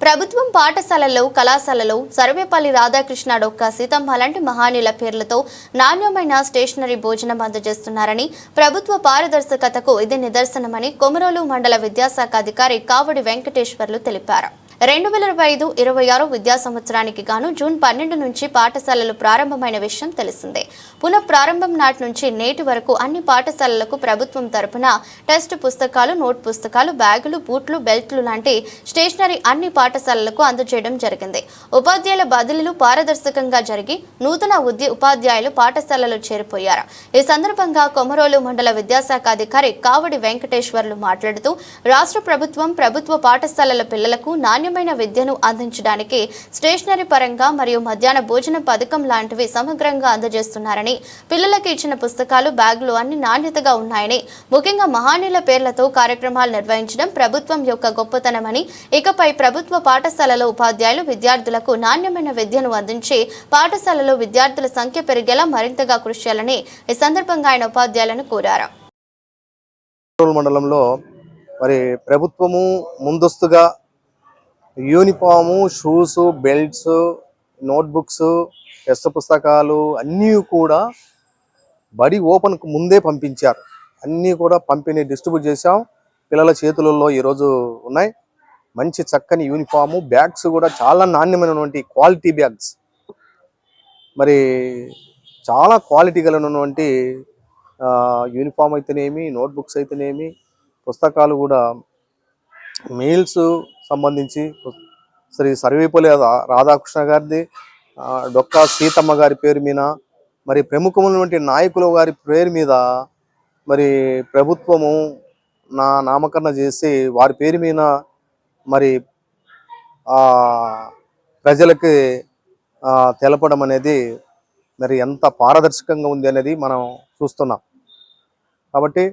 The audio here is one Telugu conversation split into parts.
ప్రభుత్వం పాఠశాలల్లో కళాశాలలో సర్వేపల్లి రాధాకృష్ణ డొక్క సీతమ్మ లాంటి మహానీయుల పేర్లతో నాణ్యమైన స్టేషనరీ భోజనం అందజేస్తున్నారని ప్రభుత్వ పారదర్శకతకు ఇది నిదర్శనమని కొమరోలు మండల విద్యాశాఖ అధికారి కావడి వెంకటేశ్వర్లు తెలిపారు. రెండు వేల ఇరవై ఐదు ఇరవై ఆరు విద్యా సంవత్సరానికి గాను జూన్ పన్నెండు నుంచి పాఠశాలలు ప్రారంభమైన విషయం తెలిసిందే. పునః ప్రారంభం నాటి నుంచి నేటి వరకు అన్ని పాఠశాలలకు ప్రభుత్వం తరపున టెస్ట్ పుస్తకాలు నోట్ పుస్తకాలు బ్యాగులు బూట్లు బెల్ట్లు లాంటి స్టేషనరీ అన్ని పాఠశాలలకు అందజేయడం జరిగింది. ఉపాధ్యాయుల బదిలీలు పారదర్శకంగా జరిగి నూతన ఉద్య ఉపాధ్యాయులు పాఠశాలలో చేరిపోయారు. ఈ సందర్భంగా కొమరోలు మండల విద్యాశాఖ అధికారి కావడి వెంకటేశ్వర్లు మాట్లాడుతూ రాష్ట్ర ప్రభుత్వం ప్రభుత్వ పాఠశాలల పిల్లలకు నాణ్యమైన విద్యను అందించడానికి స్టేషనరీ పరంగా మరియు మధ్యాహ్న భోజన పథకం లాంటివి సమగ్రంగా అందజేస్తున్నారని పిల్లలకు ఇచ్చిన పుస్తకాలు బ్యాగులు అన్ని నాణ్యతగా ఉన్నాయని ముఖ్యంగా మహానీయుల పేర్లతో కార్యక్రమాలు నిర్వహించడం ప్రభుత్వం యొక్క గొప్పతనమని ఇకపై ప్రభుత్వ పాఠశాలలో ఉపాధ్యాయులు విద్యార్థులకు నాణ్యమైన విద్యను అందించి పాఠశాలలో విద్యార్థుల సంఖ్య పెరిగేలా మరింతగా కృషి చేయాలని ఈ సందర్భంగా ఆయన ఉపాధ్యాయులను కోరారు. మండలంలో మరి ప్రభుత్వము ముందస్తుగా uniform shoes belts notebooks test పుస్తకాలు అన్నీ కూడా బడి ఓపెన్కు ముందే పంపించారు. అన్నీ కూడా పంపిణీ డిస్ట్రిబ్యూట్ చేశాం. పిల్లల చేతులలో ఈరోజు ఉన్నాయి. మంచి చక్కని యూనిఫాము బ్యాగ్స్ కూడా చాలా నాణ్యమైనటువంటి క్వాలిటీ బ్యాగ్స్. మరి చాలా క్వాలిటీ కలిగినటువంటి యూనిఫామ్ అయితేనేమి నోట్బుక్స్ అయితేనేమి పుస్తకాలు కూడా మీల్స్ సంబంధించి శ్రీ సర్వేపల్లి రాధాకృష్ణ గారిది డొక్కా సీతమ్మ గారి పేరు మీద మరి ప్రముఖమైనటువంటి నాయకుల గారి పేరు మీద మరి ప్రభుత్వము నా నామకరణ చేసి వారి పేరు మీద మరి ప్రజలకి తెలపడం అనేది మరి ఎంత పారదర్శకంగా ఉంది అనేది మనం చూస్తున్నాం. కాబట్టి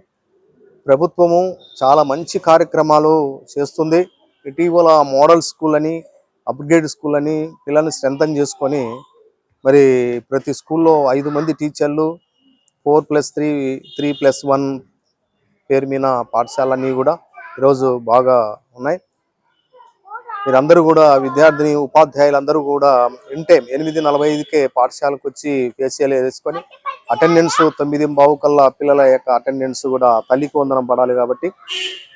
ప్రభుత్వము చాలా మంచి కార్యక్రమాలు చేస్తుంది. ఇటీవల మోడల్ స్కూల్ అని అప్గ్రేడ్ స్కూల్ అని పిల్లల్ని స్ట్రెంథన్ చేసుకొని మరి ప్రతి స్కూల్లో ఐదు మంది టీచర్లు four plus three three plus one పేరు మీద పాఠశాలన్నీ కూడా ఈరోజు బాగా ఉన్నాయి. మీరందరూ కూడా విద్యార్థిని ఉపాధ్యాయులందరూ కూడా ఇన్ టైం ఎనిమిది నలభై ఐదుకే పాఠశాలకు వచ్చి ఫేషియల్ వేసుకొని అటెండెన్స్ తొమ్మిది బావు కల్లా పిల్లల యొక్క అటెండెన్స్ కూడా తల్లికి వందనం పడాలి కాబట్టి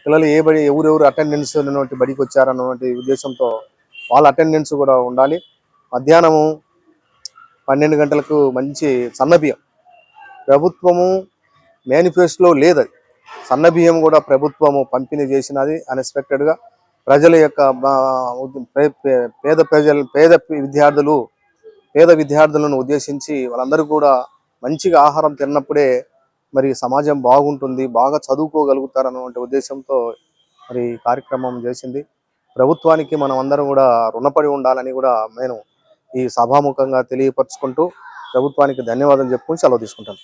పిల్లలు ఏ బడి ఎవరెవరు అటెండెన్స్ అనేటువంటి బడికి వచ్చారన్నటువంటి ఉద్దేశంతో వాళ్ళ అటెండెన్స్ కూడా ఉండాలి. మధ్యాహ్నము పన్నెండు గంటలకు మంచి సన్నబియ్యం ప్రభుత్వము మేనిఫెస్టోలో లేదు సన్నబియ్యం కూడా ప్రభుత్వము పంపిణీ చేసినది అన్ఎక్స్పెక్టెడ్గా. ప్రజల యొక్క పేద ప్రజలు పేద విద్యార్థులు పేద విద్యార్థులను ఉద్దేశించి వాళ్ళందరూ కూడా మంచిగా ఆహారం తిన్నప్పుడే మరి సమాజం బాగుంటుంది బాగా చదువుకోగలుగుతారు అన్నటువంటి ఉద్దేశంతో మరి కార్యక్రమం చేసింది. ప్రభుత్వానికి మనం అందరం కూడా రుణపడి ఉండాలని కూడా నేను ఈ సభాముఖంగా తెలియపరుచుకుంటూ ప్రభుత్వానికి ధన్యవాదాలు చెప్పుకొని సెలవు తీసుకుంటాను.